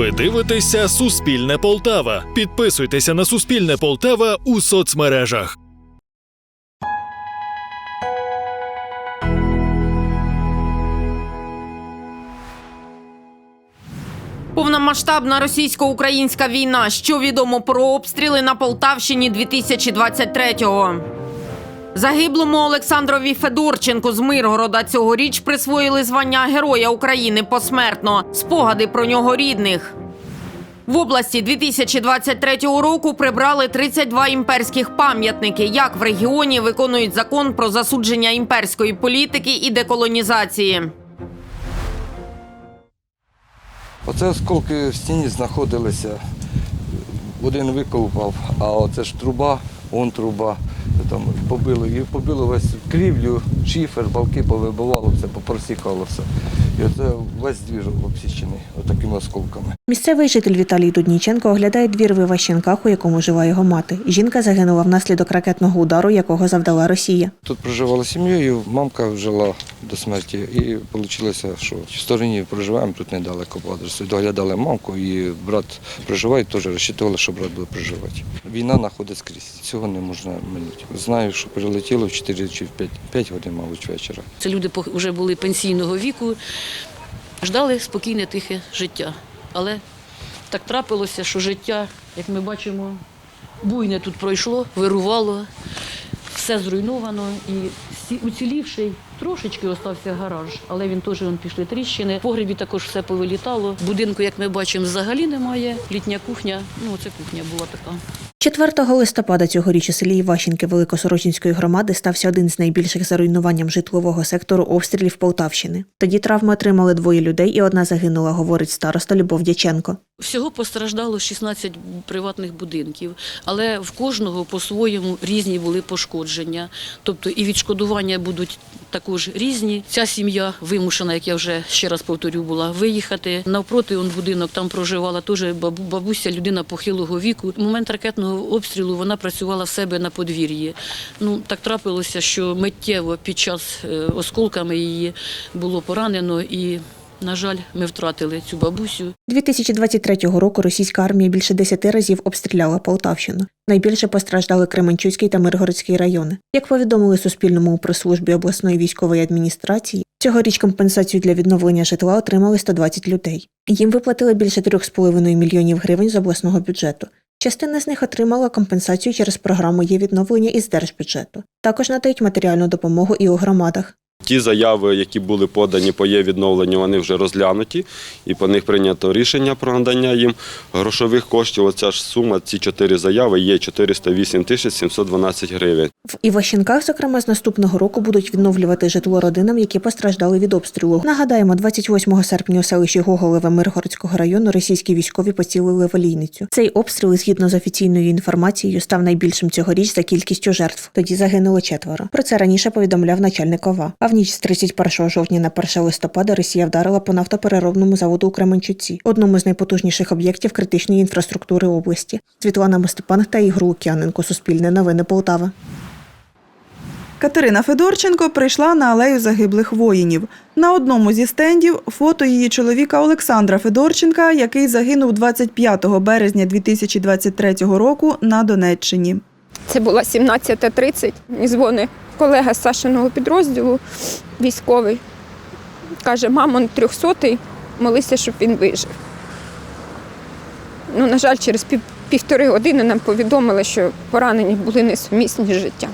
Ви дивитеся Суспільне Полтава. Підписуйтеся на Суспільне Полтава у соцмережах. Повномасштабна російсько-українська війна. Що відомо про обстріли на Полтавщині 2023-го? Загиблому Олександрові Федорченку з Миргорода цьогоріч присвоїли звання Героя України посмертно. Спогади про нього рідних. В області 2023 року прибрали 32 імперських пам'ятники. Як в регіоні виконують закон про засудження імперської політики і деколонізації. Оце осколки в стіні знаходилися. Один викол упав, а оце ж труба, вон труба. Там побило, і побило весь крівлю, шифер, балки повибивало, все, попросікало все. І оце весь двір обсічений отакими осколками. Місцевий житель Віталій Дудніченко оглядає двір в Іващенках, у якому жила його мати. Жінка загинула внаслідок ракетного удару, якого завдала Росія. Тут проживала сім'єю, мамка жила до смерті, і вийшло, що в стороні проживаємо тут недалеко по адресу. Доглядали мамку, і брат проживає, теж розчитували, що брат буде проживати. Війна знаходить скрізь, цього не можна минути. Знаю, що прилетіло в 4 чи в 5, 5 годин, мабуть, вечора. Це люди вже були пенсійного віку, ждали спокійне, тихе життя. Але так трапилося, що життя, як ми бачимо, буйне тут пройшло, вирувало, все зруйновано і всі- уцілівший трошечки остався гараж, але він теж вон пішли тріщини. В погребі також все повилітало. Будинку, як ми бачимо, взагалі немає. Літня кухня, ну це кухня була така. 4 листопада цьогоріч у селі Іващенки Великосорочинської громади стався один з найбільших за руйнуванням житлового сектору обстрілів Полтавщини. Тоді травми отримали двоє людей, і одна загинула, говорить староста Любов Дяченко. Всього постраждало 16 приватних будинків, але в кожного по-своєму різні були пошкодження. Тобто і відшкодування будуть також різні. Ця сім'я вимушена, як я вже ще раз повторю, була виїхати. Навпроти он будинок там проживала теж бабу- бабуся, людина похилого віку. В момент ракетного обстрілу вона працювала в себе на подвір'ї. Ну так трапилося, що миттєво під час е, осколками її було поранено і. На жаль, ми втратили цю бабусю. 2023 року російська армія більше 10 разів обстріляла Полтавщину. Найбільше постраждали Кременчуцький та Миргородський райони. Як повідомили Суспільному у прес-службі обласної військової адміністрації, цьогоріч компенсацію для відновлення житла отримали 120 людей. Їм виплатили більше 3,5 мільйонів гривень з обласного бюджету. Частина з них отримала компенсацію через програму є відновлення із держбюджету. Також надають матеріальну допомогу і у громадах. Ті заяви, які були подані по є відновленню, вони вже розглянуті, і по них прийнято рішення про надання їм грошових коштів. Оця ж сума, ці чотири заяви є 408 тисяч 712 гривень. В Іващенках, зокрема, з наступного року будуть відновлювати житло родинам, які постраждали від обстрілу. Нагадаємо, 28 серпня у селищі Гоголеве Миргородського району російські військові поцілили в олійницю. Цей обстріл, згідно з офіційною інформацією, став найбільшим цьогоріч за кількістю жертв. Тоді загинуло четверо. Про це раніше повідомляв начальник ОВА. В ніч з 31 жовтня на 1 листопада Росія вдарила по нафтопереробному заводу у Кременчуці, одному з найпотужніших об'єктів критичної інфраструктури області. Світлана Мостепан та Ігор Лук'яненко. Суспільне новини Полтава. Катерина Федорченко прийшла на алею загиблих воїнів. На одному зі стендів фото її чоловіка Олександра Федорченка, який загинув 25 березня 2023 року на Донеччині. Це була 17.30. І дзвонить колега з Сашиного підрозділу, військовий. Каже, мамон трьохсотий, молися, щоб він вижив. Ну, на жаль, через пів, півтори години нам повідомили, що поранені були несумісні з життям.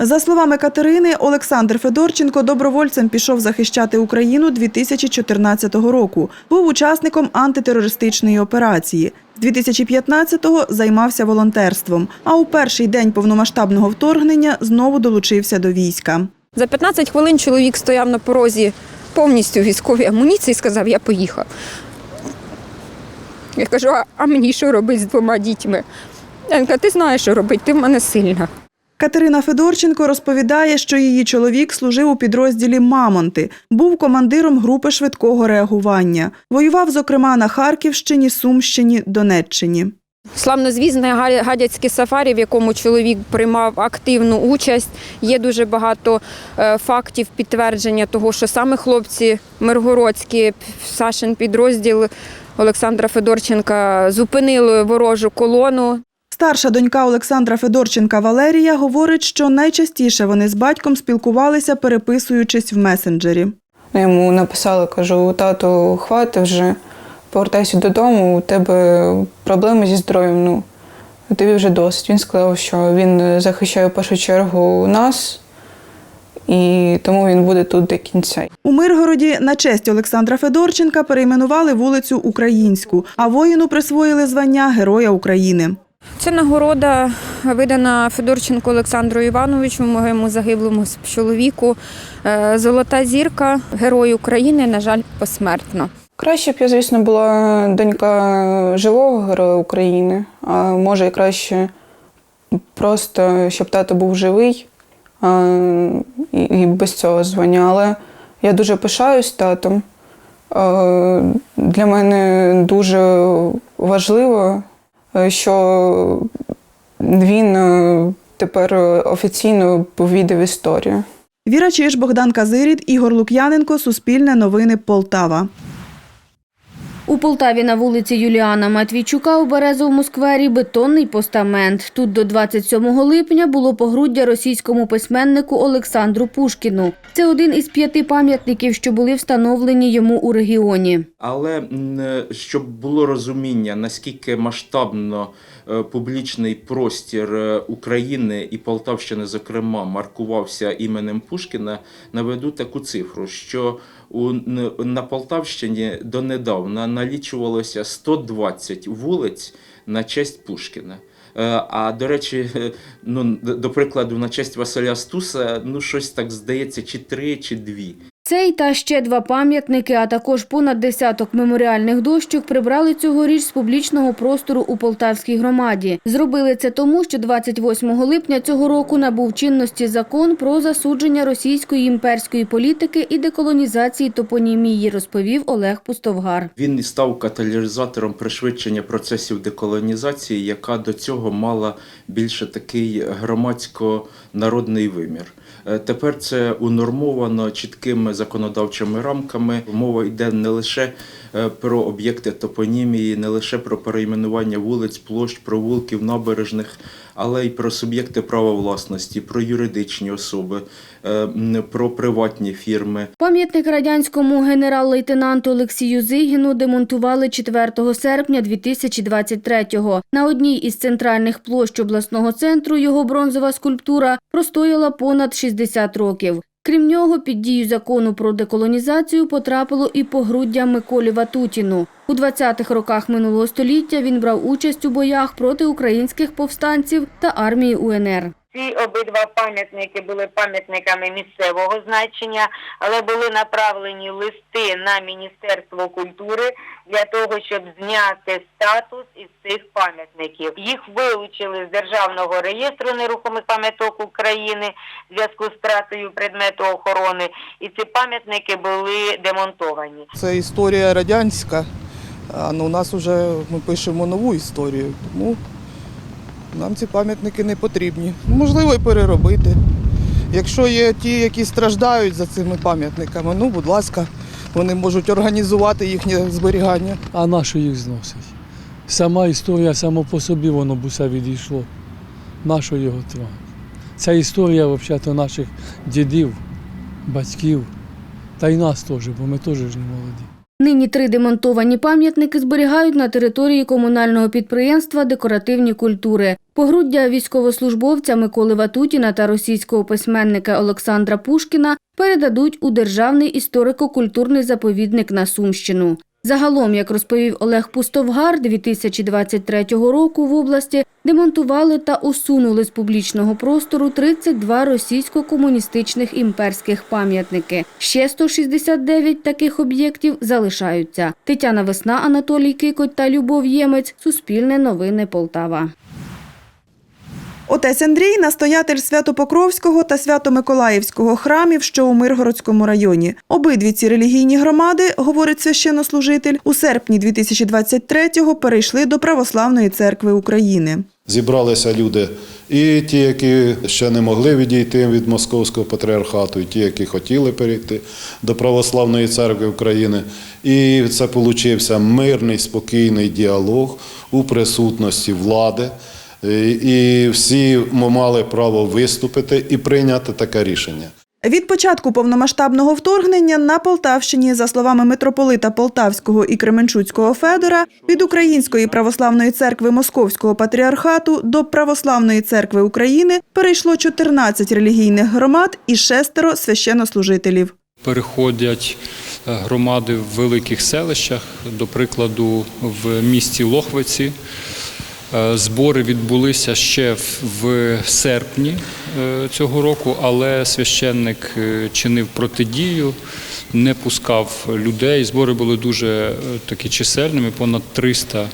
За словами Катерини, Олександр Федорченко добровольцем пішов захищати Україну 2014 року. Був учасником антитерористичної операції. З 2015-го займався волонтерством. А у перший день повномасштабного вторгнення знову долучився до війська. За 15 хвилин чоловік стояв на порозі повністю військовій амуніції і сказав, я поїхав. Я кажу, а, мені що робити з двома дітьми? Він ти знаєш, що робити, ти в мене сильна. Катерина Федорченко розповідає, що її чоловік служив у підрозділі Мамонти, був командиром групи швидкого реагування. Воював, зокрема, на Харківщині, Сумщині, Донеччині. Славнозвісне га- гадяцьке сафарі, в якому чоловік приймав активну участь. Є дуже багато е, фактів підтвердження того, що саме хлопці миргородські, Сашин підрозділ Олександра Федорченка зупинили ворожу колону. Старша донька Олександра Федорченка Валерія говорить, що найчастіше вони з батьком спілкувалися, переписуючись в месенджері. Я йому написала, кажу, тату, хвати вже, повертайся додому, у тебе проблеми зі здоров'ям. Ну, тобі вже досить. Він сказав, що він захищає в першу чергу нас, і тому він буде тут до кінця. У Миргороді на честь Олександра Федорченка перейменували вулицю Українську, а воїну присвоїли звання Героя України. Це нагорода видана Федорченку Олександру Івановичу, моєму загиблому чоловіку. Е, Золота зірка, Герой України, на жаль, посмертно. Краще б я, звісно, була донька живого героя України, а може і краще просто, щоб тато був живий і, і без цього звання. Але я дуже пишаюсь татом. Е, Для мене дуже важливо, що він е, тепер офіційно повідав історію. Віра Чиж, Богдан Казирід, Ігор Лук'яненко, Суспільне новини Полтава. У Полтаві на вулиці Юліана Матвійчука у Березовому сквері бетонний постамент. Тут до 27 липня було погруддя російському письменнику Олександру Пушкіну. Це один із п'яти пам'ятників, що були встановлені йому у регіоні. Але е, щоб було розуміння, наскільки масштабно е, публічний простір е, України і Полтавщини, зокрема, маркувався іменем Пушкіна, наведу таку цифру, що у, на Полтавщині донедавна налічувалося 120 вулиць на честь Пушкіна. Е, А до речі, ну до прикладу, на честь Василя Стуса, ну щось так здається, чи три, чи дві. Цей та ще два пам'ятники, а також понад десяток меморіальних дощок прибрали цьогоріч з публічного простору у Полтавській громаді. Зробили це тому, що 28 липня цього року набув чинності закон про засудження російської імперської політики і деколонізації топонімії, розповів Олег Пустовгар. Він став каталізатором пришвидшення процесів деколонізації, яка до цього мала більше такий громадсько-народний вимір. Е, Тепер це унормовано чіткими законодавчими рамками. Мова йде не лише е, про об'єкти топонімії, не лише про перейменування вулиць, площ, провулків, набережних, але й про суб'єкти права власності, про юридичні особи, е, про приватні фірми. Пам'ятник радянському генерал-лейтенанту Олексію Зигіну демонтували 4 серпня 2023-го. На одній із центральних площ обласного центру його бронзова скульптура простояла понад 60 років. Крім нього, під дію закону про деколонізацію потрапило і погруддя Миколі Ватутіну. У 20-х роках минулого століття він брав участь у боях проти українських повстанців та армії УНР. Ці обидва пам'ятники були пам'ятниками місцевого значення, але були направлені листи на Міністерство культури для того, щоб зняти статус із цих пам'ятників. Їх вилучили з Державного реєстру нерухомих пам'яток України в зв'язку з втратою предмету охорони, і ці пам'ятники були демонтовані. Це історія радянська. А ну, у нас вже ми пишемо нову історію, тому нам ці пам'ятники не потрібні. Можливо, і переробити. Якщо є ті, які страждають за цими пам'ятниками, ну, будь ласка, вони можуть організувати їхнє зберігання. А на що їх зносить? Сама історія само по собі воно б відійшло. На його трогати? Ця історія взагалі наших дідів, батьків, та й нас теж, бо ми теж не молоді. Нині три демонтовані пам'ятники зберігають на території комунального підприємства «Декоративні культури». Погруддя військовослужбовця Миколи Ватутіна та російського письменника Олександра Пушкіна передадуть у Державний історико-культурний заповідник на Сумщину. Загалом, як розповів Олег Пустовгар, 2023 року в області демонтували та усунули з публічного простору 32 російсько-комуністичних імперських пам'ятники. Ще 169 таких об'єктів залишаються. Тетяна Весна, Анатолій Кикоть та Любов Ємець. Суспільне новини Полтава. Отець Андрій настоятель Свято-Покровського та Свято-Миколаївського храмів, що у Миргородському районі. Обидві ці релігійні громади, говорить священнослужитель, у серпні 2023-го перейшли до Православної церкви України. Зібралися люди, і ті, які ще не могли відійти від московського патріархату, і ті, які хотіли перейти до Православної церкви України. І це получився мирний, спокійний діалог у присутності влади. І- І всі мали право виступити і прийняти таке рішення. Від початку повномасштабного вторгнення на Полтавщині, за словами митрополита Полтавського і Кременчуцького Федора, від Української православної церкви Московського патріархату до Православної церкви України перейшло 14 релігійних громад і шестеро священнослужителів. переходять е, громади в великих селищах, до прикладу, в місті Лохвиці. Е, Збори відбулися ще в- серпні е, цього року, але священник е, чинив протидію, не пускав людей. Збори були дуже такі чисельними, понад 300 е,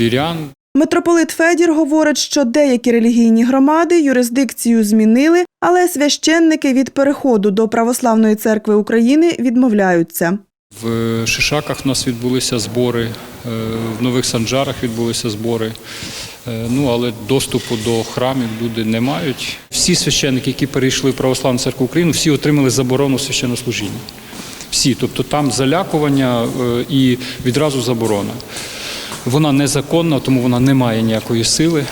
вірян. Митрополит Федір говорить, що деякі релігійні громади юрисдикцію змінили, але священники від переходу до Православної церкви України відмовляються. В Шишаках у нас відбулися збори, е, в Нових Санджарах відбулися збори. Е, Ну, але доступу до храмів люди не мають. Всі священники, які перейшли в Православну церкву України, всі отримали заборону священнослужіння. Всі, тобто там залякування е, і відразу заборона. Вона незаконна, тому вона не має ніякої сили,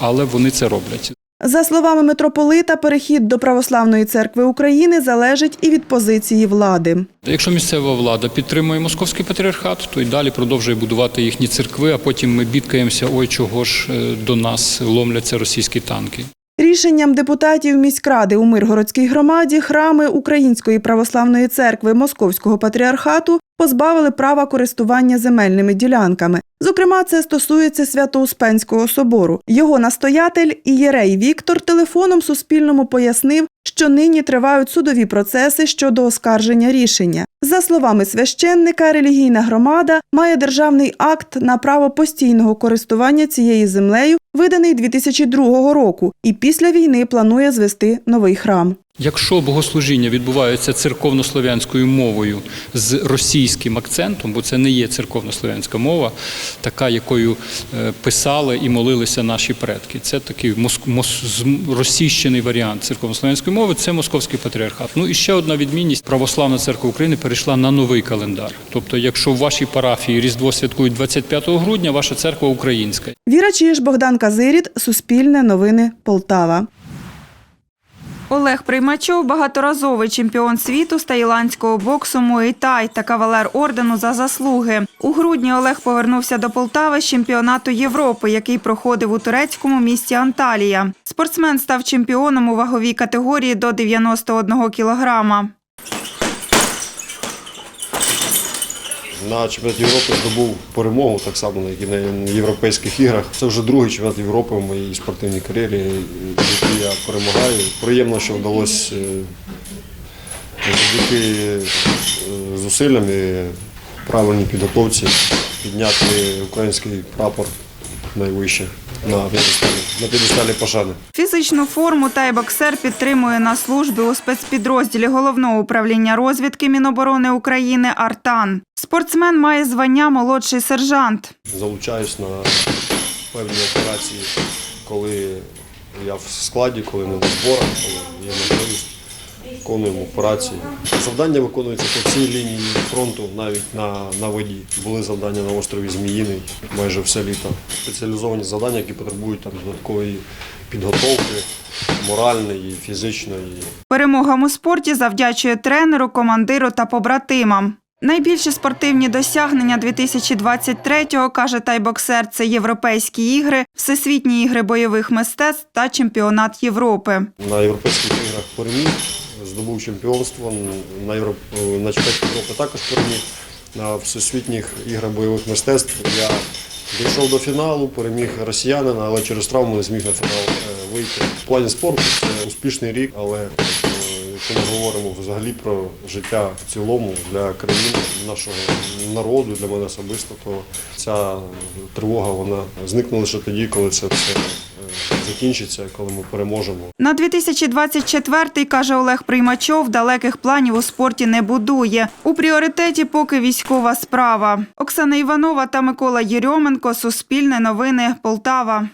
але вони це роблять. За словами митрополита, перехід до Православної церкви України залежить і від позиції влади. Якщо місцева влада підтримує московський патріархат, то й далі продовжує будувати їхні церкви, а потім ми бідкаємося, ой, чого ж е, до нас ломляться російські танки. Рішенням депутатів міськради у Миргородській громаді храми Української православної церкви Московського патріархату позбавили права користування земельними ділянками. Зокрема, це стосується Свято-Успенського собору. Його настоятель Ієрей Віктор телефоном Суспільному пояснив, що нині тривають судові процеси щодо оскарження рішення. За словами священника, релігійна громада має державний акт на право постійного користування цією землею, виданий 2002 року, і після війни планує звести новий храм. Якщо богослужіння відбувається церковнослов'янською мовою з російським акцентом, бо це не є церковнослов'янська мова, така, якою е, писали і молилися наші предки. Це такий моск- мос- російщений варіант церковнослов'янської мови, це московський патріархат. Ну і ще одна відмінність: Православна церква України перейшла на новий календар. Тобто, якщо в вашій парафії Різдво святкують 25 грудня, ваша церква українська. Віра Чиж, Богдан Казиріт, Суспільне новини, Полтава. Олег Приймачов багаторазовий чемпіон світу з таїландського боксу Муейтай та кавалер ордену за заслуги. У грудні Олег повернувся до Полтави з чемпіонату Європи, який проходив у турецькому місті Анталія. Спортсмен став чемпіоном у ваговій категорії до 91 кілограма. На чемпіонаті Європи здобув перемогу, так само, як і на європейських іграх. Це вже другий чемпіонат Європи в моїй спортивній кар'єрі, в якій я перемагаю. Приємно, що вдалося е, завдяки е, зусиллям і правильній підготовці підняти український прапор найвище на п'єдесталі, на п'єдесталі пошани. Фізичну форму тайбоксер підтримує на службі у спецпідрозділі головного управління розвідки Міноборони України Артан. Спортсмен має звання молодший сержант. залучаюсь на певні операції, коли я в складі, коли не на зборах, коли є можливість. Виконуємо операції. Завдання виконуються по всій лінії фронту, навіть на, на воді. Були завдання на острові Зміїний майже все літо. Спеціалізовані завдання, які потребують там, додаткової підготовки, моральної, фізичної. Перемогам у спорті завдячує тренеру, командиру та побратимам. Найбільші спортивні досягнення 2023-го, каже тайбоксер, це європейські ігри, всесвітні ігри бойових мистецтв та чемпіонат Європи. На європейських іграх переміг, здобув чемпіонство, на, Європ... на чемпіонаті Європи також переміг. На всесвітніх іграх бойових мистецтв я дійшов до фіналу, переміг росіянина, але через травму не зміг на фінал е, вийти. В плані спорту це успішний рік, але е, якщо ми говоримо взагалі про життя в цілому для країни, нашого народу, для мене особисто, то ця тривога вона зникне лише тоді, коли це все закінчиться, коли ми переможемо. На 2024-й, каже Олег Приймачов, далеких планів у спорті не будує. У пріоритеті поки військова справа. Оксана Іванова та Микола Єрьоменко. Суспільне новини. Полтава.